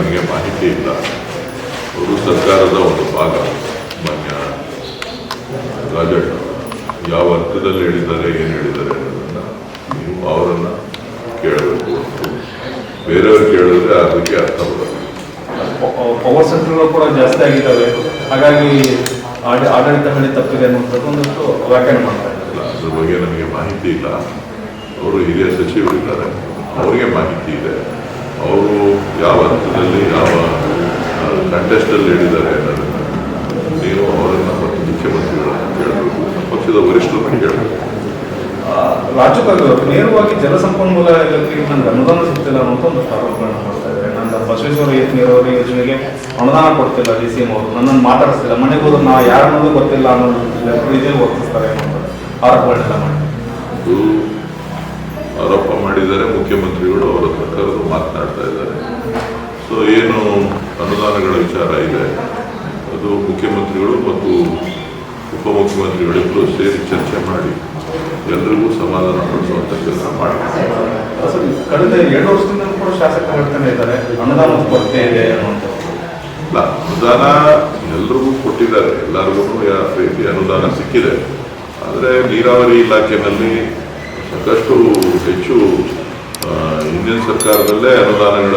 ನಮಗೆ ಮಾಹಿತಿ ಇಲ್ಲ. ಅವರು ಸರ್ಕಾರದ ಒಂದು ಭಾಗ. ಮಾನ್ಯ ರಾಜಣ್ಣ ಯಾವ ಅರ್ಥದಲ್ಲಿ ಹೇಳಿದ್ದಾರೆ ಏನು ಹೇಳಿದ್ದಾರೆ ಅನ್ನೋದನ್ನು ನೀವು ಅವರನ್ನು ಕೇಳಬೇಕು ಬೇರೆಯವ್ರು ಕೇಳಿದ್ರೆ ಅದಕ್ಕೆ ಅರ್ಥ ಬರೋದು ಪವರ್ ಸೆಂಟರ್ಗಳು ಕೂಡ ಜಾಸ್ತಿ ಆಗಿದ್ದಾವೆ. ಹಾಗಾಗಿ ಆಡಳಿತ ಮೇಲೆ ತಪ್ಪಿದೆ ಅನ್ನುವಂಥದ್ದು ಒಂದಷ್ಟು ವ್ಯಾಖ್ಯಾನ ಇದ್ದಾರೆ. ಅದ್ರ ಬಗ್ಗೆ ನಮಗೆ ಮಾಹಿತಿ ಇಲ್ಲ. ಅವರು ಹಿರಿಯ ಸಚಿವರು ಇದ್ದಾರೆ ಅವರಿಗೆ ಮಾಹಿತಿ ಇದೆ. ಅವರು ಯಾವ ಹಂತದಲ್ಲಿ ಯಾವ ಕಂಟೆಸ್ಟಲ್ಲಿ ಹೇಳಿದ್ದಾರೆ ಅನ್ನೋದನ್ನು ನೀವು ಅವರನ್ನು ಮತ್ತು ಮುಖ್ಯಮಂತ್ರಿಗಳನ್ನ ಕೇಳಬೇಕು ಪಕ್ಷದ ವರಿಷ್ಠರು ಕೇಳಬೇಕು ರಾಜ್ಯಪಾಲರು ನೇರವಾಗಿ ಜಲಸಂಪನ್ಮೂಲ ಇಲಾಖೆಗೆ ನನಗೆ ಅನುದಾನ ಸಿಗ್ತಿಲ್ಲ ಅನ್ನೋಂಥ ಒಂದು ಆರೋಪಗಳನ್ನ ಮಾಡ್ತಾ ಇದ್ದಾರೆ. ನನ್ನ ಬಸವೇಶ್ವರ ಏತ್ ನೀರಾವರಿ ಯೋಜನೆಗೆ ಅನುದಾನ ಕೊಡ್ತಿಲ್ಲ ಡಿ ಸಿ ಎಂ ಅವರು. ನನ್ನನ್ನು ಮಾತಾಡಿಸ್ತಿಲ್ಲ. ಮನೆಗೆ ಹೋದ್ರೆ ನಾ ಯಾರು ಅನ್ನೋದು ಗೊತ್ತಿಲ್ಲ ಅನ್ನೋ ರೀತಿಯಲ್ಲಿ ವರ್ತಿಸ್ತಾರೆ ಅನ್ನೋದು ಆರೋಪಗಳನ್ನೆಲ್ಲ ಮಾಡಿ ಆರೋಪ ಮಾಡಿದ್ದಾರೆ ಮುಖ್ಯಮಂತ್ರಿಗಳು ಅವರ ಕರೆದು ಮಾತನಾಡ್ತಾ ಇದ್ದಾರೆ. ಸೊ ಏನು ಅನುದಾನಗಳ ವಿಚಾರ ಇದೆ ಅದು ಮುಖ್ಯಮಂತ್ರಿಗಳು ಮತ್ತು ಉಪಮುಖ್ಯಮಂತ್ರಿಗಳಿಬ್ಬರು ಸೇರಿ ಚರ್ಚೆ ಮಾಡಿ ಎಲ್ರಿಗೂ ಸಮಾಧಾನ ಪಡಿಸುವಂತ ಕೆಲಸ ಮಾಡ್ತಾರೆ ಅಸಲು ಕಳೆದ ಎರಡು ವರ್ಷದಿಂದ ಕೂಡ ಶಾಸಕರು ಹೇಳ್ತಾನೆ ಇದ್ದಾರೆ ಅನುದಾನ ಕೊರತೆ ಇದೆ ಇಲ್ಲ ಅನುದಾನ ಎಲ್ರಿಗೂ ಕೊಟ್ಟಿದ್ದಾರೆ ಎಲ್ಲರಿಗೂ ರೀತಿ ಅನುದಾನ ಸಿಕ್ಕಿದೆ. ಆದರೆ ನೀರಾವರಿ ಇಲಾಖೆಯಲ್ಲಿ ಸಾಕಷ್ಟು ಹೆಚ್ಚು ಹಿಂದಿನ ಸರ್ಕಾರದಲ್ಲೇ ಅನುದಾನಗಳ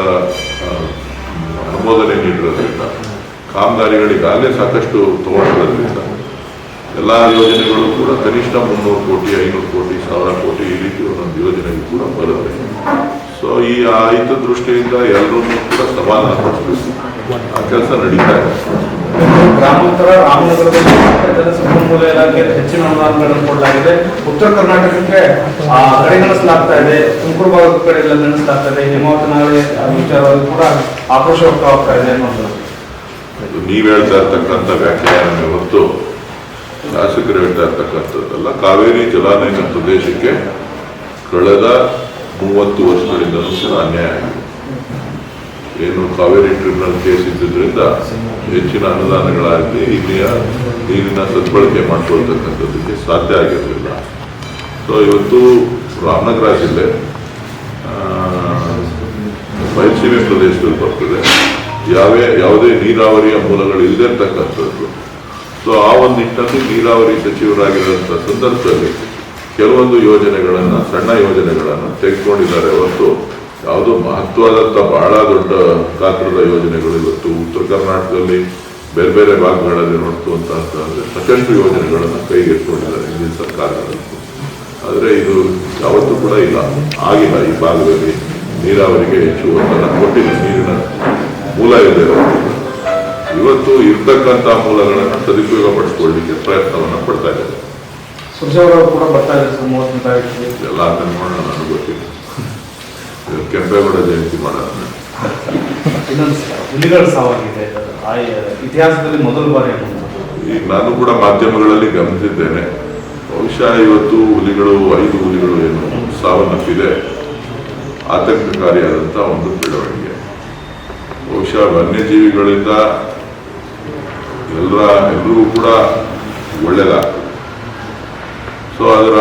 ಅನುಮೋದನೆ ನೀಡಿರೋದ್ರಿಂದ ಕಾಮಗಾರಿಗಳಿಗಾಗಲೇ ಸಾಕಷ್ಟು ತಗೊಂಡಿರೋದ್ರಿಂದ, ಎಲ್ಲ ಯೋಜನೆಗಳು ಕೂಡ ಕನಿಷ್ಠ ಮುನ್ನೂರು ಕೋಟಿ, ಐನೂರು ಕೋಟಿ, ಸಾವಿರ ಕೋಟಿ ಈ ರೀತಿ ಒಂದೊಂದು ಯೋಜನೆಗೆ ಕೂಡ ಬರುತ್ತೆ. ಸೊ ಈ ಆ ಹಿತ ದೃಷ್ಟಿಯಿಂದ ಎಲ್ಲರೂ ಕೂಡ ಸವಾಲು ಪಡಿಸಬೇಕು ಆ ಕೆಲಸ ನಡೀತಾ ಇದೆ. ಗ್ರಾಮಾಂತರ ರಾಮನಗರದಲ್ಲಿ ಜಲಸಂಪನ್ಮೂಲ ಇಲಾಖೆಯಲ್ಲಿ ಹೆಚ್ಚಿನ ಅನುದಾನಗಳನ್ನು ಕೊಡಲಾಗಿದೆ. ಉತ್ತರ ಕರ್ನಾಟಕಕ್ಕೆ ಕಡೆಗಣಿಸಲಾಗ್ತಾ ಇದೆ. ತುಮಕೂರು ಭಾಗದ ಕಡೆ ಎಲ್ಲ ನೆನೆಸಲಾಗ್ತಾ ಇದೆ. ಹೇಮಾವತಿ ನಾಳೆ ವಿಚಾರವಾಗಿ ಕೂಡ ಆಕ್ರೋಶ ವ್ಯಕ್ತವಾಗ್ತಾ ಇದೆ ಅನ್ನೋದು. ನೀವು ಹೇಳ್ತಾ ಇರ್ತಕ್ಕಂಥ ವ್ಯಾಖ್ಯಾನ ಇವತ್ತು ಶಾಸಕರು ಹೇಳ್ತಾ ಇರ್ತಕ್ಕಂಥದ್ದಲ್ಲ. ಕಾವೇರಿ ಜಲಾನಯನ ಪ್ರದೇಶಕ್ಕೆ ಕಳೆದ ಮೂವತ್ತು ವರ್ಷಗಳಿಂದಲೂ ಸಹ ಅನ್ಯಾಯ ಆಗಿದೆ. ಏನು ಕಾವೇರಿ ಟ್ರಿಬ್ಯುನಲ್ ಕೇಸ್ ಇದ್ದುದರಿಂದ ಹೆಚ್ಚಿನ ಅನುದಾನಗಳಾಗಲಿ, ಇಲ್ಲಿಯ ನೀರಿನ ಸದ್ಬಳಕೆ ಮಾಡಿಕೊಳ್ತಕ್ಕಂಥದ್ದಕ್ಕೆ ಸಾಧ್ಯ ಆಗಿರಲಿಲ್ಲ. ಸೊ ಇವತ್ತು ರಾಮನಗರ ಜಿಲ್ಲೆ ಬಯಲುಸೀಮೆ ಪ್ರದೇಶದಲ್ಲಿ ಬರ್ತದೆ. ಯಾವ, ಯಾವುದೇ ನೀರಾವರಿಯ ಮೂಲಗಳು ಇಲ್ಲದೆ ಇರ್ತಕ್ಕಂಥದ್ದು. ಸೊ ಆ ಒಂದು ನಿಟ್ಟಿನಲ್ಲಿ ನೀರಾವರಿ ಸಚಿವರಾಗಿರುವಂಥ ಸಂದರ್ಭದಲ್ಲಿ ಕೆಲವೊಂದು ಯೋಜನೆಗಳನ್ನು, ಸಣ್ಣ ಯೋಜನೆಗಳನ್ನು ತೆಗೆದುಕೊಂಡಿದ್ದಾರೆ. ಹೊರತು ಯಾವುದೋ ಮಹತ್ವದಂಥ ಬಹಳ ದೊಡ್ಡ ಗಾತ್ರದ ಯೋಜನೆಗಳು ಇವತ್ತು ಉತ್ತರ ಕರ್ನಾಟಕದಲ್ಲಿ ಬೇರೆ ಬೇರೆ ಭಾಗಗಳಲ್ಲಿ ನೋಡ್ತು ಅಂತ ಅಂದರೆ ಸಾಕಷ್ಟು ಯೋಜನೆಗಳನ್ನು ಕೈಗೆತ್ತಿಕೊಂಡಿದ್ದಾರೆ ಹಿಂದಿನ ಸರ್ಕಾರಗಳು. ಆದರೆ ಇದು ಯಾವತ್ತೂ ಕೂಡ ಇಲ್ಲ. ಆಗಿಲ್ಲ ಈ ಭಾಗದಲ್ಲಿ ನೀರಾವರಿಗೆ ಹೆಚ್ಚು ಒತ್ತಡ ಕೊಟ್ಟಿಲ್ಲ ನೀರಿನ ಮೂಲ ಇದೆ ಇವತ್ತು ಇರ್ತಕ್ಕಂಥ ಮೂಲಗಳನ್ನು ಸದುಪಯೋಗ ಪಡಿಸ್ಕೊಳ್ಳಿಕ್ಕೆ ಪ್ರಯತ್ನವನ್ನು ಪಡ್ತಾ ಇದ್ದಾರೆ. ಎಲ್ಲ ನೋಡೋಣ ನನಗೆ ಗೊತ್ತಿಲ್ಲ. ಕೆಂಪೇಗೌಡ ಜಯಂತಿ ಮಾಡೋದನ್ನ ಇನ್ನೊಂದು ಸ- ಹುಲಿಗಳ ಸಾವಾಗಿದೆ. ಆ ಇತಿಹಾಸದಲ್ಲಿ ಮೊದಲ ಬಾರಿ ಈಗ ನಾನು ಕೂಡ ಮಾಧ್ಯಮಗಳಲ್ಲಿ ಗಮನಿಸಿದ್ದೇನೆ. ಬಹುಶಃ ಇವತ್ತು ಹುಲಿಗಳು ಐದು ಹುಲಿಗಳು ಏನು ಸಾವನ್ನಪ್ಪಿದೆ. ಆತಂಕಕಾರಿಯಾದಂಥ ಒಂದು ಬೆಳವಣಿಗೆ ಬಹುಶಃ ವನ್ಯಜೀವಿಗಳಿಂದ ಎಲ್ಲ ಎಲ್ರಿಗೂ ಕೂಡ ಒಳ್ಳೆಯದಾಗ್ತದೆ. ಸೊ ಅದರ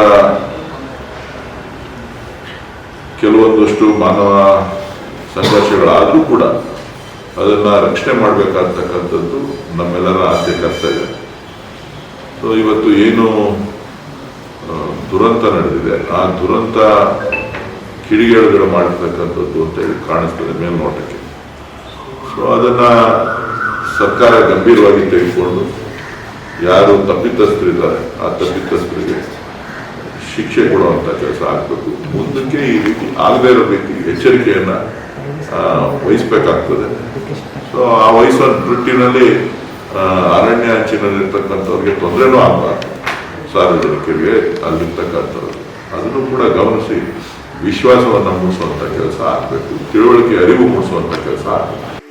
ಕೆಲವೊಂದಷ್ಟು ಮಾನವ ಸಂಘರ್ಷಗಳಾದರೂ ಕೂಡ ಅದನ್ನ ರಕ್ಷಣೆ ಮಾಡಬೇಕಾಗ್ತಕ್ಕಂಥದ್ದು ನಮ್ಮೆಲ್ಲರ ಆದ್ಯ ಕರ್ತವ್ಯ. ಸೊ ಇವತ್ತು ಏನು ದುರಂತ ನಡೆದಿದೆ, ಆ ದುರಂತ ಕಿಡಿಗೇಳುಗಳು ಮಾಡಿರ್ತಕ್ಕಂಥದ್ದು ಅಂತ ಹೇಳಿ ಕಾಣಿಸ್ತದೆ ಮೇಲ್ನೋಟಕ್ಕೆ. ಸೊ ಅದನ್ನ ಸರ್ಕಾರ ಗಂಭೀರವಾಗಿ ತೆಗೆದುಕೊಂಡು ಯಾರು ತಪ್ಪಿತಸ್ಥರಿದ್ದಾರೆ, ಆ ತಪ್ಪಿತಸ್ಥರಿಗೆ ಶಿಕ್ಷೆ ಕೊಡುವಂತ ಕೆಲಸ ಆಗಬೇಕು. ಮುಂದಕ್ಕೆ ಈ ರೀತಿ ಆಗದೇ ಇರೋ ರೀತಿ ಎಚ್ಚರಿಕೆಯನ್ನ ವಹಿಸ್ಬೇಕಾಗ್ತದೆ. ಸೊ ಆ ವಹಿಸೋ ನಿಟ್ಟಿನಲ್ಲಿ ಅರಣ್ಯ ಅಂಚಿನಲ್ಲಿರ್ತಕ್ಕಂಥವ್ರಿಗೆ ತೊಂದರೆನೂ ಆಗಬಾರ್ದು. ಸಾರ್ವಜನಿಕರಿಗೆ ಅಲ್ಲಿರ್ತಕ್ಕಂಥವ್ರು ಅದನ್ನು ಕೂಡ ಗಮನಿಸಿ, ವಿಶ್ವಾಸವನ್ನು ಮೂಡಿಸುವಂತ ಕೆಲಸ ಆಗಬೇಕು. ತಿಳುವಳಿಕೆ, ಅರಿವು ಮೂಡಿಸುವಂತ ಕೆಲಸ ಆಗಬೇಕು.